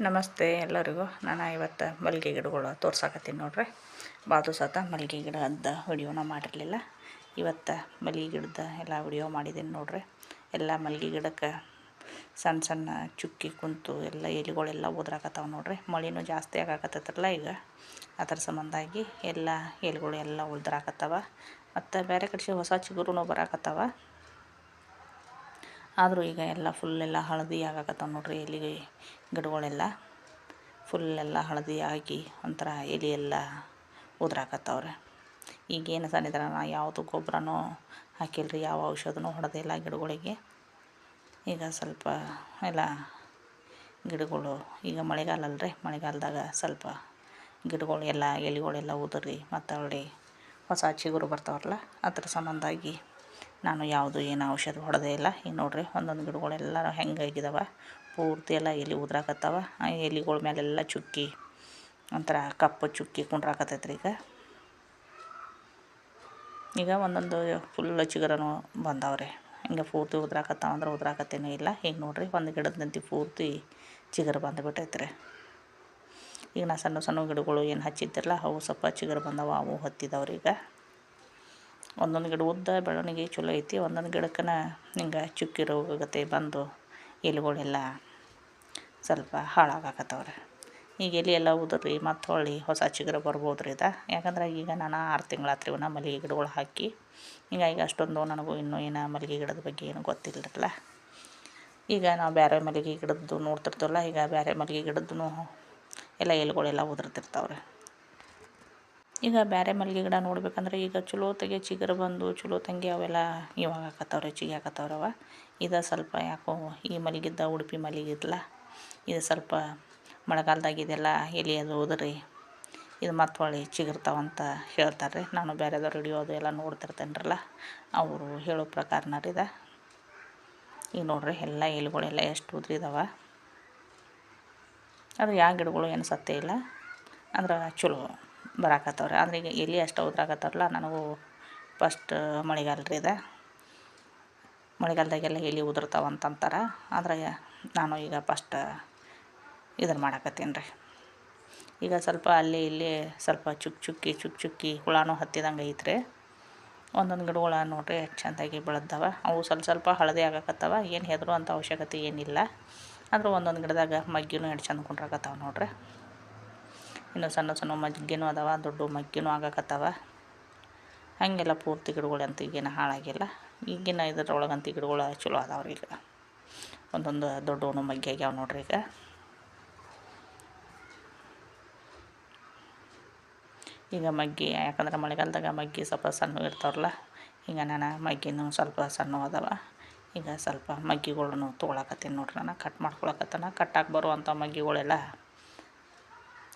ನಮಸ್ತೆ ಎಲ್ಲರಿಗೂ. ನಾನು ಇವತ್ತು ಮಲ್ಲಿಗೆ ಗಿಡಗಳು ತೋರ್ಸಾಕತ್ತೀನಿ ನೋಡ್ರಿ. ಬಾದು ಸತ ಮಲ್ಲಿಗೆ ಗಿಡದ ವಿಡಿಯೋನ ಮಾಡಿರಲಿಲ್ಲ. ಇವತ್ತು ಮಲ್ಲಿಗೆ ಗಿಡದ ಎಲ್ಲ ವಿಡಿಯೋ ಮಾಡಿದ್ದೀನಿ ನೋಡ್ರಿ. ಎಲ್ಲ ಮಲ್ಲಿಗೆ ಗಿಡಕ್ಕೆ ಸಣ್ಣ ಸಣ್ಣ ಚುಕ್ಕಿ ಕುಂತು ಎಲ್ಲ ಎಲೆಗಳೆಲ್ಲ ಉದ್ರಾಕತ್ತಾವ ನೋಡ್ರಿ. ಮಳೆನೂ ಜಾಸ್ತಿ ಆಗಾಕತ್ತೈತ್ರಲ್ಲ ಈಗ. ಅದರ ಸಂಬಂಧಾಗಿ ಎಲ್ಲ ಎಲೆಗಳು ಎಲ್ಲ ಉಳ್ದ್ರಾಕತ್ತಾವ ಮತ್ತು ಬೇರೆ ಕಡೆ ಹೊಸ ಚಿಗುರು ಬರಾಕತ್ತಾವ. ಆದರೂ ಈಗ ಎಲ್ಲ ಫುಲ್ಲೆಲ್ಲ ಹಳದಿ ಆಗಾಕತ್ತಾವ ನೋಡ್ರಿ ಎಲೆ ಗಿಡಗಳೆಲ್ಲ. ಫುಲ್ಲೆಲ್ಲ ಹಳದಿ ಆಗಿ ಒಂಥರ ಎಲೆ ಎಲ್ಲ ಉದ್ರಾಕತ್ತವ್ರೆ. ಈಗೇನು ಸನ್ನಿಧಾನ ನಾನು ಯಾವುದು ಗೊಬ್ಬರನೂ ಹಾಕಿಲ್ರಿ, ಯಾವ ಔಷಧನೂ ಹೊಡೆದಿಲ್ಲ ಗಿಡಗಳಿಗೆ. ಈಗ ಸ್ವಲ್ಪ ಎಲ್ಲ ಗಿಡಗಳು, ಈಗ ಮಳೆಗಾಲ ಅಲ್ರಿ ಮಳೆಗಾಲದಾಗ ಸ್ವಲ್ಪ ಗಿಡಗಳು ಎಲ್ಲ ಎಲೆಗಳೆಲ್ಲ ಉದುರಿ ಮತ್ತು ಹೊಳ್ಳಿ ಹೊಸ ಚಿಗುರು ಬರ್ತಾವಲ್ಲ, ಅದ್ರ ಸಂಬಂಧಾಗಿ ನಾನು ಯಾವುದು ಏನು ಔಷಧ ಹೊಡೆದೇ ಇಲ್ಲ. ಈಗ ನೋಡಿರಿ ಒಂದೊಂದು ಗಿಡಗಳೆಲ್ಲ ಹೆಂಗಾಗಿದ್ದಾವೆ ಪೂರ್ತಿ ಎಲ್ಲ ಎಲೆ ಉದ್ರಾಕತ್ತಾವ. ಎಲೆಗಳ ಮೇಲೆಲ್ಲ ಚುಕ್ಕಿ ಒಂಥರ ಕಪ್ಪು ಚುಕ್ಕಿ ಕುಂಡ್ರಾಕತ್ತೈತ್ರಿ ಈಗ. ಈಗ ಒಂದೊಂದು ಫುಲ್ ಚಿಗರನು ಬಂದಾವ್ರಿ. ಹಿಂಗೆ ಪೂರ್ತಿ ಉದ್ರಾಕತ್ತಾವ ಅಂದ್ರೆ ಉದ್ರಾಕತ್ತೇನೂ ಇಲ್ಲ. ಈಗ ನೋಡಿರಿ ಒಂದು ಗಿಡದಂತಿ ಪೂರ್ತಿ ಚಿಗರು ಬಂದುಬಿಟ್ಟೈತ್ರಿ ಈಗ ನಾ ಸಣ್ಣ ಸಣ್ಣ ಗಿಡಗಳು ಏನು ಹಚ್ಚಿದ್ದಿರಲ್ಲ, ಅವು ಸ್ವಲ್ಪ ಚಿಗರು ಬಂದವ, ಅವು ಹತ್ತಿದವ್ರಿ ಈಗ. ಒಂದೊಂದು ಗಿಡ ಉದ್ದ ಬೆಳವಣಿಗೆ ಚಲೋ ಐತಿ, ಒಂದೊಂದು ಗಿಡಕ್ಕನ ಹಿಂಗೆ ಚುಕ್ಕಿ ರೋಗಗತೆ ಬಂದು ಎಲೆಗಳೆಲ್ಲ ಸ್ವಲ್ಪ ಹಾಳಾಗಾಕತ್ತವ್ರೆ. ಈಗ ಎಲೆ ಎಲ್ಲ ಉದುರಿ ಮತ್ತು ಹೊಳ್ಳಿ ಹೊಸ ಚಿಗುರು ಬರ್ಬೋದು ರೀ ಇದು ಯಾಕಂದ್ರೆ ಈಗ ನಾನು ಆರು ತಿಂಗಳಾತ್ರಿ ಇವನ್ನ ಮಲ್ಲಿಗೆ ಗಿಡಗಳು ಹಾಕಿ. ಹಿಂಗಾಗಿ ಅಷ್ಟೊಂದು ನನಗೂ ಇನ್ನೂ ಏನು ಮಲ್ಲಿಗೆ ಗಿಡದ ಬಗ್ಗೆ ಏನು ಗೊತ್ತಿಲ್ಲರಲ್ಲ. ಈಗ ನಾವು ಬೇರೆ ಮಲ್ಲಿಗೆ ಗಿಡದ್ದು ನೋಡ್ತಿರ್ತೀವಲ್ಲ, ಈಗ ಬೇರೆ ಮಲ್ಲಿಗೆ ಗಿಡದ್ದು ಎಲ್ಲ ಎಲೆಗಳೆಲ್ಲ ಉದುರ್ತಿರ್ತಾವ್ರೆ. ಈಗ ಬೇರೆ ಮಲ್ಲಿಗೆ ಗಿಡ ನೋಡ್ಬೇಕಂದ್ರೆ ಈಗ ಚಲೋತೆಗೆ ಚಿಗುರು ಬಂದು ಚಲೋತಂಗೆ ಅವೆಲ್ಲ ಇವಾಗ ಹಾಕತ್ತವ್ರೆ, ಚಿಗಿ ಇದು ಸ್ವಲ್ಪ ಯಾಕೋ ಈ ಮಲ್ಲಿಗಿದ್ದ ಉಡುಪಿ ಮಲ್ಲಿಗಿದ್ಲ ಇದು ಸ್ವಲ್ಪ ಮಳೆಗಾಲದಾಗ ಇದೆಲ್ಲ ಎಲೆ ಅದು ಹೋದ್ರಿ ಇದು ಮತ್ತೆ ಹೊಳ್ಳಿ ಚಿಗಿರ್ತಾವಂತ ಹೇಳ್ತಾರೆ ರೀ ನಾನು ಬೇರೆದವ್ರು ಹಿಡಿಯೋದು ಅದು ಎಲ್ಲ ನೋಡ್ತಿರ್ತೇನ್ರಲ್ಲ, ಅವರು ಹೇಳೋ ಪ್ರಕಾರನ ರೀ ಇದು. ಈಗ ನೋಡ್ರಿ ಎಲ್ಲ ಎಲೆಗಳೆಲ್ಲ ಎಷ್ಟು ಉದ್ರಿದಾವೆ. ಅದು ಯಾವ ಗಿಡಗಳು ಏನು ಸತ್ತೇ ಇಲ್ಲ. ಅಂದ್ರೆ ಚಲೋ. ಬರಾಕತ್ತವ್ರೆ. ಅಂದ್ರೆ ಈಗ ಎಲ್ಲಿ ಅಷ್ಟು ಉದ್ರಾಕತ್ತಾರಲ್ಲ ನನಗೂ ಫಸ್ಟ್ ಮಳೆಗಾಲ ರೀ ಇದು. ಮಳೆಗಾಲದಾಗೆಲ್ಲ ಎಲ್ಲಿ ಉದುರ್ತಾವ ಅಂತಂತಾರೆ. ಆದ್ರೆ ನಾನು ಈಗ ಫಸ್ಟ್ ಇದನ್ನು ಮಾಡಾಕತ್ತೀನಿ ರೀ. ಈಗ ಸ್ವಲ್ಪ ಅಲ್ಲಿ ಇಲ್ಲಿ ಸ್ವಲ್ಪ ಚುಕ್ ಚುಕ್ಕಿ ಚುಕ್ ಚುಕ್ಕಿ ಹುಳನೂ ಹತ್ತಿದಂಗೆ ಐತ್ರಿ. ಒಂದೊಂದು ಗಿಡಗಳ ನೋಡ್ರಿ ಚೆಂದಾಗಿ ಬೆಳೆದವ ಅವು ಸ್ವಲ್ಪ ಸ್ವಲ್ಪ ಹಳದಿ ಆಗಕತ್ತವ. ಏನು ಹೆದರು ಅಂತ ಅವಶ್ಯಕತೆ ಏನಿಲ್ಲ. ಆದರೂ ಒಂದೊಂದು ಗಿಡದಾಗ ಮಗ್ಗಿನೂ ಎಷ್ಟು ಚೆಂದ ಕುಂಡ್ರಾಕತ್ತಾವ ನೋಡ್ರಿ. ಇನ್ನು ಸಣ್ಣ ಸಣ್ಣ ಮಗ್ಗಿನೂ ಅದಾವ, ದೊಡ್ಡ ಮಗ್ಗಿನೂ ಆಗಕತ್ತಾವ. ಹಾಗೆಲ್ಲ ಪೂರ್ತಿ ಗಿಡಗಳಂತೂ ಈಗೇನು ಹಾಳಾಗಿಲ್ಲ. ಈಗಿನ ಇದರೊಳಗಂತ ಗಿಡಗಳು ಚಲೋ ಅದಾವ್ರಿ ಈಗ. ಒಂದೊಂದು ದೊಡ್ಡವನು ಮಗ್ಗಿ ಆಗ್ಯಾವ ನೋಡ್ರಿ ಈಗ. ಈಗ ಮಗ್ಗಿ ಯಾಕಂದ್ರೆ ಮಳೆಗಾಲದಾಗ ಮಗ್ಗಿ ಸ್ವಲ್ಪ ಸಣ್ಣ ಇರ್ತಾವಲ್ಲ ಈಗ ನಾನು ಮಗ್ಗಿನೂ ಸ್ವಲ್ಪ ಸಣ್ಣ ಅದಾವ. ಈಗ ಸ್ವಲ್ಪ ಮಗ್ಗಿಗಳನ್ನು ತೊಗೊಳಕತ್ತೀನಿ ನೋಡ್ರಿ ನಾನು, ಕಟ್ ಮಾಡ್ಕೊಳಕತ್ತಾನ. ಕಟ್ಟಾಗಿ ಬರುವಂಥ ಮಗ್ಗಿಗಳೆಲ್ಲ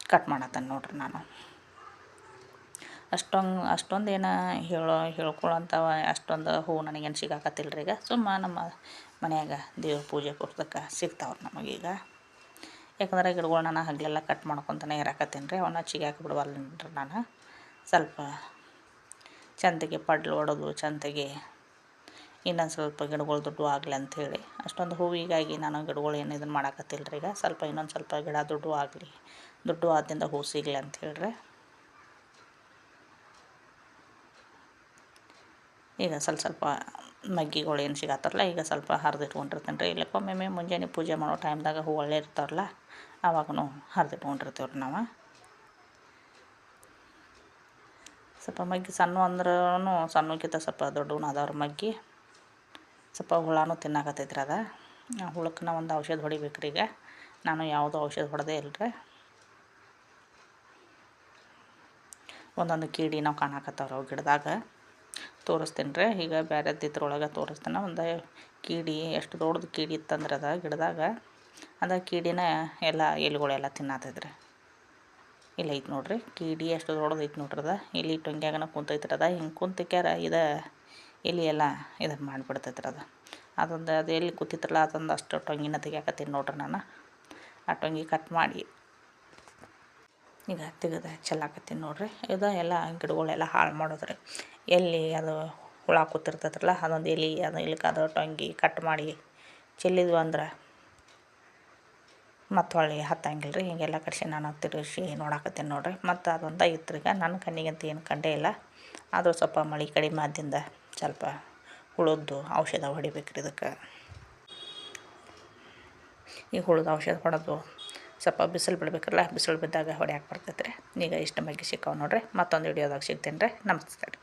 ಕಟ್ ಮಾಡತ್ತೇನೆ ನೋಡ್ರಿ ನಾನು. ಅಷ್ಟೊಂದು ಅಷ್ಟೊಂದು ಏನು ಹೇಳೋ ಹೇಳ್ಕೊಳ್ಳೋಂಥವ ಅಷ್ಟೊಂದು ಹೂ ನನಗೇನು ಸಿಗಾಕತ್ತಿಲ್ಲ ರೀ ಈಗ. ಸುಮ್ಮ ನಮ್ಮ ಮನೆಯಾಗ ದೇವ್ರ ಪೂಜೆ ಪುಸ್ತಕ ಸಿಗ್ತಾವ್ರಿ ನಮಗೀಗ ಯಾಕಂದ್ರೆ ಗಿಡಗಳು ನಾನು ಹಗಲೆಲ್ಲ ಕಟ್ ಮಾಡ್ಕೊತಾನೆ ಇರಾಕತ್ತೀನಿ ರೀ ಅವನ್ನ ಚಿಗಾಕಿ ಬಿಡವಲ್ರಿ ನಾನು. ಸ್ವಲ್ಪ ಚಂದಗೆ ಪಡ್ಲು ಹೊಡೆದು ಚಂದಗೆ ಇನ್ನೊಂದು ಸ್ವಲ್ಪ ಗಿಡಗಳು ದುಡ್ಡು ಆಗಲಿ ಅಂಥೇಳಿ ಅಷ್ಟೊಂದು ಹೂವಿಗಾಗಿ ನಾನು ಗಿಡಗಳು ಏನು ಇದನ್ನು ಮಾಡಾಕತ್ತಿಲ್ಲ ರೀ ಈಗ. ಸ್ವಲ್ಪ ಇನ್ನೊಂದು ಸ್ವಲ್ಪ ಗಿಡ ದುಡ್ಡು ಆಗಲಿ. ದೊಡ್ಡ ಆದಿಂದ ಹೂ ಸಿಗಲಿ ಅಂತ ಹೇಳ್ರೆ. ಈಗ ಸ್ವಲ್ಪ ಸ್ವಲ್ಪ ಮಗ್ಗಿಗಳು ಏನು ಸಿಗತ್ತಾರಲ್ಲ ಈಗ ಸ್ವಲ್ಪ ಹರಿದಿಟ್ಕೊಂಡಿರ್ತೀನಿ ರೀ ಇಲ್ಲಕ್ಕೊಮ್ಮೆ ಮುಂಜಾನೆ ಪೂಜೆ ಮಾಡೋ ಟೈಮ್ದಾಗ ಹೂ ಒಳ್ಳೆ ಇರ್ತಾರಲ್ಲ ಆವಾಗೂ ಹರಿದಿಟ್ಕೊಂಡಿರ್ತೀವಿ ರೀ ನಾವು. ಸ್ವಲ್ಪ ಮಗ್ಗಿ ಸಣ್ಣ ಅಂದ್ರೂ ಸಣ್ಣಕ್ಕಿಂತ ಸ್ವಲ್ಪ ದೊಡ್ಡವೂ ಅದಾವ್ರ ಮಗ್ಗಿ. ಸ್ವಲ್ಪ ಹುಳನೂ ತಿನ್ನಾಕತ್ತೈತ್ರಿ ಅದ. ಹುಳಕ್ಕೆ ಒಂದು ಔಷಧ ಹೊಡಿಬೇಕು ರೀ ಈಗ. ನಾನು ಯಾವುದೂ ಔಷಧ ಹೊಡೆದೇ ಇಲ್ಲರಿ ಒಂದೊಂದು ಕೀಡಿ ನಾವು ಕಾಣಕತ್ತಾವ್ರಿ ಅವು ಗಿಡದಾಗ. ತೋರಿಸ್ತೀನಿ ರೀ ಈಗ ಬೇರೆ ಇದ್ರೊಳಗೆ ತೋರಿಸ್ತೀನಿ. ಒಂದು ಕೀಡಿ, ಎಷ್ಟು ದೊಡ್ಡದು ಕೀಡಿ ಇತ್ತಂದ್ರೆ ಅದ ಗಿಡದಾಗ. ಅದ ಕೀಡಿನ ಎಲ್ಲ ಎಲೆಗಳೆಲ್ಲ ತಿನ್ನತ್ತೈತ್ರಿ ಇಲ್ಲ ಐತೆ ನೋಡ್ರಿ. ಕೀಡಿ ಎಷ್ಟು ದೊಡ್ಡದು ಐತೆ ನೋಡ್ರಿ ಅದ. ಇಲ್ಲಿ ಟೊಂಗ್ಯಾಗನ ಕುಂತೈತ್ರಿ ಅದ. ಹಿಂಗೆ ಕುಂತಿಕ್ಯಾರ ಇದು ಎಲೆ ಎಲ್ಲ ಇದನ್ನು ಮಾಡಿಬಿಡ್ತೈತ್ರಿ ಅದ. ಅದೊಂದು ಅದು ಎಲ್ಲಿ ಕೂತಿತ್ತಲ್ಲ ಅದೊಂದು ಅಷ್ಟು ಟೊಂಗಿನ ತೆಗಿಯಾಕತ್ತೀನಿ ನೋಡ್ರಿ ನಾನು. ಆ ಟೊಂಗಿ ಕಟ್ ಮಾಡಿ ಈಗ ತೆಗೆದು ಚೆಲ್ಲಾಕತ್ತೀನಿ ನೋಡಿರಿ. ಇದು ಎಲ್ಲ ಗಿಡಗಳೆಲ್ಲ ಹಾಳು ಮಾಡೋದ್ರಿ. ಎಲ್ಲಿ ಅದು ಹುಳ ಕೂತಿರ್ತೈತ್ರಲ್ಲ ಅದೊಂದು ಎಲೆ ಅದು ಇಲ್ಕಾದ ಟೊಂಗಿ ಕಟ್ ಮಾಡಿ ಚೆಲ್ಲಿದ್ವು ಅಂದ್ರೆ ಮತ್ತು ಹೊಳ್ಳಿ ಹತ್ತಂಗಿಲ್ಲ ರೀ ಹೀಗೆಲ್ಲ ಕಡಿಸಿ ನಾನು ತಿರುಗಿಸಿ ನೋಡಾಕತ್ತೀನಿ ನೋಡಿರಿ. ಮತ್ತು ಅದೊಂದು ಇತ್ತು ಈಗ ನನ್ನ ಕಣ್ಣಿಗಂತ ಏನು ಕಂಡೇ ಇಲ್ಲ. ಆದರೂ ಸ್ವಲ್ಪ ಮಳೆ ಕಡಿಮೆ ಆದ್ದರಿಂದ ಸ್ವಲ್ಪ ಹುಳದ್ದು ಔಷಧ ಹೊಡಿಬೇಕು ರೀ ಇದಕ್ಕೆ. ಈ ಹುಳದ ಔಷಧ ಹೊಡೆದು ಸ್ವಲ್ಪ ಬಿಸಿಲು ಬಿಡ್ಬೇಕಲ್ಲ, ಬಿಸಿಲು ಬಿದ್ದಾಗ ಹೊಡೆಯಕ್ಕೆ ಬರ್ತೈತೆ ರೀ ಈಗ ಇಷ್ಟು ಮಗ್ಗಿ ಸಿಕ್ಕಾವು ನೋಡ್ರಿ, ಮತ್ತೊಂದು ವಿಡಿಯೋದಾಗ ಸಿಗ್ತೇನೆ ರೀ ನಮಸ್ತೆ ರೀ.